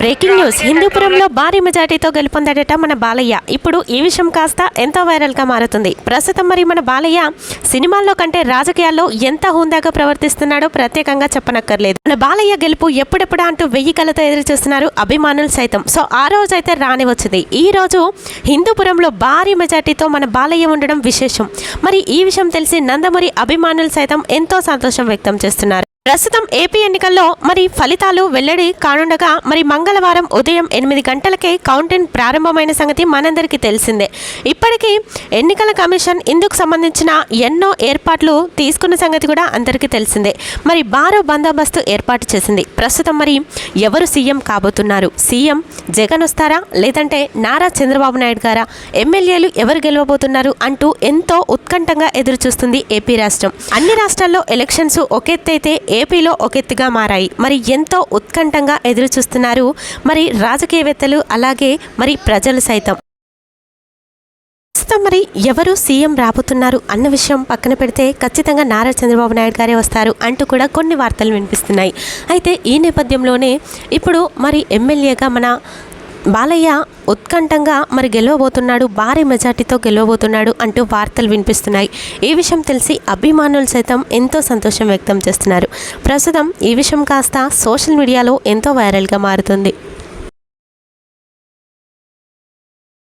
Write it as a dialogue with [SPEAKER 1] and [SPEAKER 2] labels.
[SPEAKER 1] Breaking news. హిందూపురంలో భారీ మెజార్టీతో గెలుపొందాడట మన బాలయ్య. ఇప్పుడు ఈ విషయం కాస్త ఎంతో వైరల్గా మారుతుంది. ప్రస్తుతం మరి మన బాలయ్య సినిమాల్లో కంటే రాజకీయాల్లో ఎంత హుందాగా ప్రవర్తిస్తున్నాడో ప్రత్యేకంగా చెప్పనక్కర్లేదు. మన బాలయ్య గెలుపు ఎప్పుడెప్పుడా అంటూ వెయ్యి కళ్ళతో ఎదురు చూస్తున్నారు అభిమానులు సైతం. సో ఆ రోజు అయితే రాని వచ్చింది ఈ రోజు హిందూపురంలో భారీ మెజార్టీతో మన బాలయ్య ఉండడం విశేషం. మరి ఈ విషయం తెలిసి నందమూరి అభిమానులు సైతం ఎంతో సంతోషం వ్యక్తం చేస్తున్నారు. ప్రస్తుతం ఏపీ ఎన్నికల్లో మరి ఫలితాలు వెల్లడి కానుండగా మరి మంగళవారం ఉదయం ఎనిమిది గంటలకే కౌంటింగ్ ప్రారంభమైన సంగతి మనందరికీ తెలిసిందే. ఇప్పటికీ ఎన్నికల కమిషన్ ఇందుకు సంబంధించిన ఎన్నో ఏర్పాట్లు తీసుకున్న సంగతి కూడా అందరికీ తెలిసిందే. మరి బారో బందోబస్తు ఏర్పాటు చేసింది. ప్రస్తుతం మరి ఎవరు సీఎం కాబోతున్నారు? సీఎం జగన్ వస్తారా? లేదంటే నారా చంద్రబాబు నాయుడు గారా? ఎమ్మెల్యేలు ఎవరు గెలవబోతున్నారు అంటూ ఎంతో ఉత్కంఠంగా ఎదురు చూస్తుంది ఏపీ రాష్ట్రం. అన్ని రాష్ట్రాల్లో ఎలక్షన్స్ ఒకెత్తైతే ఏపీలో ఒకెత్తుగా మారాయి. మరి ఎంతో ఉత్కంఠంగా ఎదురు చూస్తున్నారు మరి రాజకీయవేత్తలు అలాగే మరి ప్రజలు సైతం. ప్రస్తుతం మరి ఎవరు సీఎం రాబోతున్నారు అన్న విషయం పక్కన పెడితే ఖచ్చితంగా నారా చంద్రబాబు నాయుడు గారే వస్తారు అంటూ కూడా కొన్ని వార్తలు వినిపిస్తున్నాయి. అయితే ఈ నేపథ్యంలోనే ఇప్పుడు మరి ఎమ్మెల్యేగా మన బాలయ్య ఉత్కంఠంగా మరి గెలవబోతున్నాడు భారీ మెజార్టీతో గెలవబోతున్నాడు అంటూ వార్తలు వినిపిస్తున్నాయి. ఈ విషయం తెలిసి అభిమానులు సైతం ఎంతో సంతోషం వ్యక్తం చేస్తున్నారు. ప్రస్తుతం ఈ విషయం కాస్త సోషల్ మీడియాలో ఎంతో వైరల్గా మారుతుంది.